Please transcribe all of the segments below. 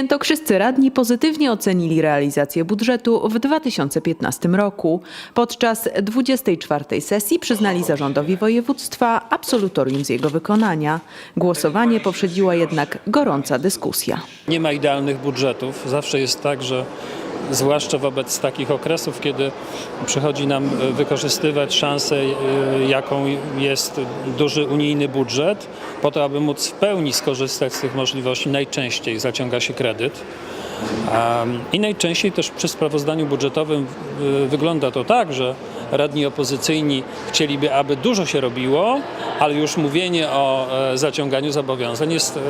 Świętokrzyscy radni pozytywnie ocenili realizację budżetu w 2015 roku. Podczas 24 sesji przyznali zarządowi województwa absolutorium z jego wykonania. Głosowanie poprzedziła jednak gorąca dyskusja. Nie ma idealnych budżetów. Zawsze jest tak, że zwłaszcza wobec takich okresów, kiedy przychodzi nam e, wykorzystywać szansę, e, jaką jest duży unijny budżet, po to, aby móc w pełni skorzystać z tych możliwości, najczęściej zaciąga się kredyt. I najczęściej też przy sprawozdaniu budżetowym y, wygląda to tak, że radni opozycyjni chcieliby, aby dużo się robiło, ale już mówienie o e, zaciąganiu zobowiązań jest e,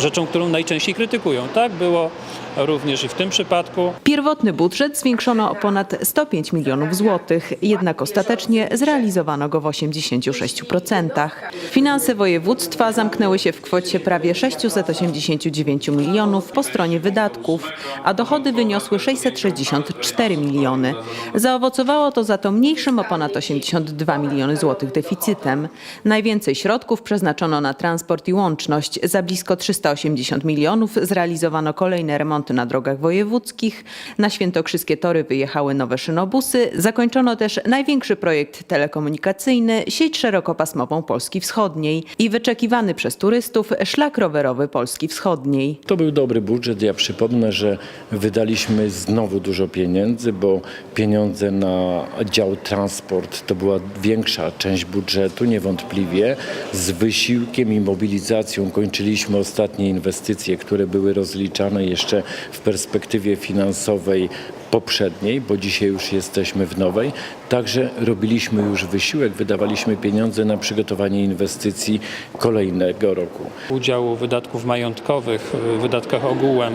rzeczą, którą najczęściej krytykują. Tak było również i w tym przypadku. Pierwotny budżet zwiększono o ponad 105 milionów złotych, jednak ostatecznie zrealizowano go w 86%. Finanse województwa zamknęły się w kwocie prawie 689 milionów po stronie wydatków, a dochody wyniosły 664 miliony. Zaowocowało to za to mniejszym o ponad 82 miliony złotych deficytem. Najwięcej środków przeznaczono na transport i łączność. Za blisko 380 milionów zrealizowano kolejne remonty na drogach wojewódzkich. Na świętokrzyskie tory wyjechały nowe szynobusy. Zakończono też największy projekt telekomunikacyjny, sieć szerokopasmową Polski Wschodniej i wyczekiwany przez turystów szlak rowerowy Polski Wschodniej. To był dobry budżet. Ja przypomnę, że wydaliśmy znowu dużo pieniędzy, bo pieniądze na dział transport to była większa część budżetu, niewątpliwie. Z wysiłkiem i mobilizacją kończyliśmy ostatnie inwestycje, które były rozliczane jeszcze w perspektywie finansowej poprzedniej, bo dzisiaj już jesteśmy w nowej. Także robiliśmy już wysiłek, wydawaliśmy pieniądze na przygotowanie inwestycji kolejnego roku. Udział wydatków majątkowych w wydatkach ogółem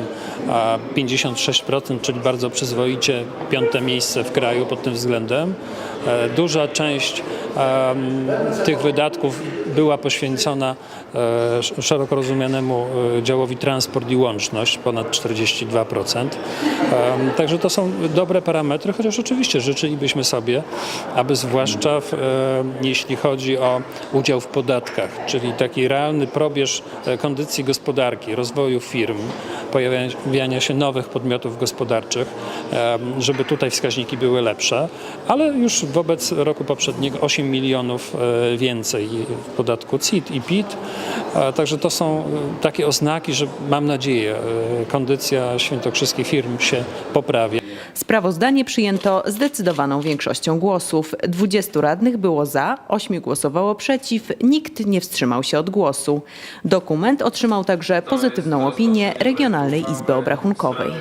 a 56%, czyli bardzo przyzwoicie piąte miejsce w kraju pod tym względem. E, Duża część tych wydatków była poświęcona e, sz- szeroko rozumianemu e, działowi transport i łączność, ponad 42%. Em, Także to są dobre parametry, chociaż oczywiście życzylibyśmy sobie, aby zwłaszcza w, e, jeśli chodzi o udział w podatkach, czyli taki realny probierz kondycji gospodarki, rozwoju firm, pojawiania się nowych podmiotów gospodarczych, żeby tutaj wskaźniki były lepsze, ale już wobec roku poprzedniego 8 milionów więcej podatku CIT i PIT. Także to są e, takie oznaki, że mam nadzieję, e, kondycja świętokrzyskich firm się poprawia. Sprawozdanie przyjęto zdecydowaną większością głosów. 20 radnych było za, 8 głosowało przeciw, nikt nie wstrzymał się od głosu. Dokument otrzymał także pozytywną opinię Regionalnej Izby Obrachunkowej.